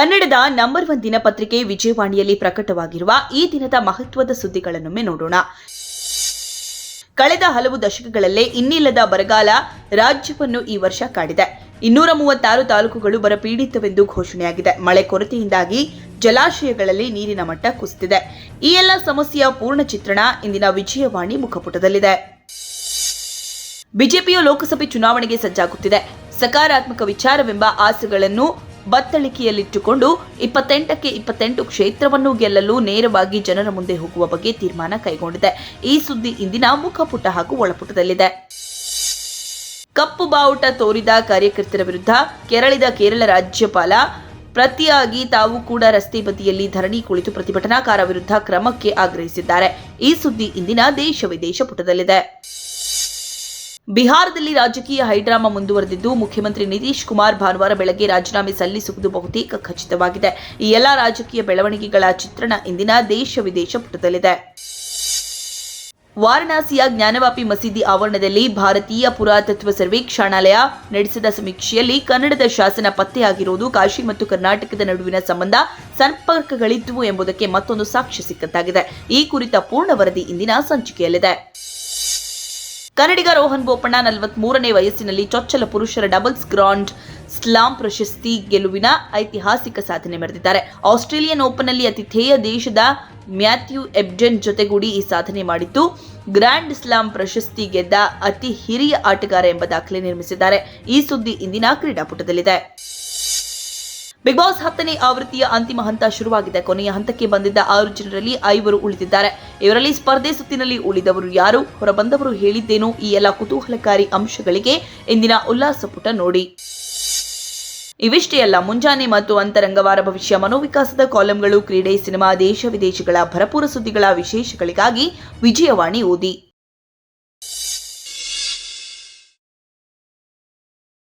ಕನ್ನಡದ number one ದಿನಪತ್ರಿಕೆ ವಿಜಯವಾಣಿಯಲ್ಲಿ ಪ್ರಕಟವಾಗಿರುವ ಈ ದಿನದ ಮಹತ್ವದ ಸುದ್ದಿಗಳನ್ನೊಮ್ಮೆ ನೋಡೋಣ. ಕಳೆದ ಹಲವು ದಶಕಗಳಲ್ಲೇ ಇನ್ನಿಲ್ಲದ ಬರಗಾಲ ರಾಜ್ಯವನ್ನು ಈ ವರ್ಷ ಕಾಡಿದೆ. ಇನ್ನೂರ ಮೂವತ್ತಾರು ತಾಲೂಕುಗಳು ಬರಪೀಡಿತವೆಂದು ಘೋಷಣೆಯಾಗಿದೆ. ಮಳೆ ಕೊರತೆಯಿಂದಾಗಿ ಜಲಾಶಯಗಳಲ್ಲಿ ನೀರಿನ ಮಟ್ಟ ಕುಸಿದಿದೆ. ಈ ಎಲ್ಲ ಸಮಸ್ಯೆಯ ಪೂರ್ಣ ಚಿತ್ರಣ ಇಂದಿನ ವಿಜಯವಾಣಿ ಮುಖಪುಟದಲ್ಲಿದೆ. ಬಿಜೆಪಿಯು ಲೋಕಸಭೆ ಚುನಾವಣೆಗೆ ಸಜ್ಜಾಗುತ್ತಿದೆ. ಸಕಾರಾತ್ಮಕ ವಿಚಾರವೆಂಬ ಆಸೆಗಳನ್ನು ಬತ್ತಳಿಕೆಯಲ್ಲಿಟ್ಟುಕೊಂಡು ಇಪ್ಪತ್ತೆಂಟಕ್ಕೆ ಇಪ್ಪತ್ತೆಂಟು ಕ್ಷೇತ್ರವನ್ನು ಗೆಲ್ಲಲು ನೇರವಾಗಿ ಜನರ ಮುಂದೆ ಹೋಗುವ ಬಗ್ಗೆ ತೀರ್ಮಾನ ಕೈಗೊಂಡಿದೆ. ಈ ಸುದ್ದಿ ಇಂದಿನ ಮುಖಪುಟ ಹಾಗೂ ಒಳಪುಟದಲ್ಲಿದೆ. ಕಪ್ಪು ಬಾವುಟ ತೋರಿದ ಕಾರ್ಯಕರ್ತರ ವಿರುದ್ಧ ಕೆರಳಿದ ಕೇರಳ ರಾಜ್ಯಪಾಲ, ಪ್ರತಿಯಾಗಿ ತಾವು ಕೂಡ ರಸ್ತೆ ಬದಿಯಲ್ಲಿ ಧರಣಿ ಕುಳಿತು ಪ್ರತಿಭಟನಾಕಾರ ವಿರುದ್ಧ ಕ್ರಮಕ್ಕೆ ಆಗ್ರಹಿಸಿದ್ದಾರೆ. ಈ ಸುದ್ದಿ ಇಂದಿನ ದೇಶ ವಿದೇಶ ಪುಟದಲ್ಲಿದೆ. ಬಿಹಾರದಲ್ಲಿ ರಾಜಕೀಯ ಹೈಡ್ರಾಮಾ ಮುಂದುವರೆದಿದ್ದು, ಮುಖ್ಯಮಂತ್ರಿ ನಿತೀಶ್ ಕುಮಾರ್ ಭಾನುವಾರ ಬೆಳಗ್ಗೆ ರಾಜೀನಾಮೆ ಸಲ್ಲಿಸುವುದು ಬಹುತೇಕ ಖಚಿತವಾಗಿದೆ. ಈ ಎಲ್ಲಾ ರಾಜಕೀಯ ಬೆಳವಣಿಗೆಗಳ ಚಿತ್ರಣ ಇಂದಿನ ದೇಶ ವಿದೇಶ ಪುಟದಲ್ಲಿದೆ. ವಾರಣಾಸಿಯ ಜ್ಞಾನವಾಪಿ ಮಸೀದಿ ಆವರಣದಲ್ಲಿ ಭಾರತೀಯ ಪುರಾತತ್ವ ಸರ್ವೇಕ್ಷಣಾಲಯ ನಡೆಸಿದ ಸಮೀಕ್ಷೆಯಲ್ಲಿ ಕನ್ನಡದ ಶಾಸನ ಪತ್ತೆಯಾಗಿರುವುದು ಕಾಶಿ ಮತ್ತು ಕರ್ನಾಟಕದ ನಡುವಿನ ಸಂಬಂಧ ಸಂಪರ್ಕಗಳಿದ್ದುವು ಎಂಬುದಕ್ಕೆ ಮತ್ತೊಂದು ಸಾಕ್ಷ್ಯ ಸಿಕ್ಕಂತಾಗಿದೆ. ಈ ಕುರಿತ ಪೂರ್ಣ ವರದಿ ಇಂದಿನ ಸಂಚಿಕೆಯಲ್ಲಿದೆ. ಕನ್ನಡಿಗ ರೋಹನ್ ಬೋಪಣ್ಣ ನಲವತ್ಮೂರನೇ ವಯಸ್ಸಿನಲ್ಲಿ ಚೊಚ್ಚಲ ಪುರುಷರ ಡಬಲ್ಸ್ ಗ್ರಾಂಡ್ ಸ್ಲಾಮ್ ಪ್ರಶಸ್ತಿ ಗೆಲುವಿನ ಐತಿಹಾಸಿಕ ಸಾಧನೆ ಮೆರೆದಿದ್ದಾರೆ. ಆಸ್ಟ್ರೇಲಿಯನ್ ಓಪನ್ನಲ್ಲಿ ಅತಿಥೇಯ ದೇಶದ ಮ್ಯಾಥ್ಯೂ ಎಬ್ಜೆನ್ ಜೊತೆಗೂಡಿ ಈ ಸಾಧನೆ ಮಾಡಿದ್ದು, ಗ್ರ್ಯಾಂಡ್ ಸ್ಲಾಮ್ ಪ್ರಶಸ್ತಿ ಗೆದ್ದ ಅತಿ ಹಿರಿಯ ಆಟಗಾರ ಎಂಬ ದಾಖಲೆ ನಿರ್ಮಿಸಿದ್ದಾರೆ. ಈ ಸುದ್ದಿ ಇಂದಿನ ಕ್ರೀಡಾಪುಟದಲ್ಲಿದೆ. ಬಿಗ್ ಬಾಸ್ ಹತ್ತನೇ ಆವೃತ್ತಿಯ ಅಂತಿಮ ಹಂತ ಶುರುವಾಗಿದೆ. ಕೊನೆಯ ಹಂತಕ್ಕೆ ಬಂದಿದ್ದ ಆರು ಜನರಲ್ಲಿ ಐವರು ಉಳಿದಿದ್ದಾರೆ. ಇವರಲ್ಲಿ ಸ್ಪರ್ಧೆ ಸುತ್ತಿನಲ್ಲಿ ಉಳಿದವರು ಯಾರು? ಹೊರಬಂದವರು ಹೇಳಿದ್ದೇನು? ಈ ಎಲ್ಲ ಕುತೂಹಲಕಾರಿ ಅಂಶಗಳಿಗೆ ಇಂದಿನ ಉಲ್ಲಾಸ ಪುಟ ನೋಡಿ. ಇವಿಷ್ಟೇ ಅಲ್ಲ, ಮುಂಜಾನೆ ಮತ್ತು ಅಂತರಂಗವಾರ ಭವಿಷ್ಯ. ಮನೋವಿಕಾಸದ ಕಾಲಂಗಳು, ಕ್ರೀಡೆ, ಸಿನಿಮಾ, ದೇಶ ವಿದೇಶಗಳ ಭರಪೂರ ಸುದ್ದಿಗಳ ವಿಶೇಷಗಳಿಗಾಗಿ ವಿಜಯವಾಣಿ ಓದಿ.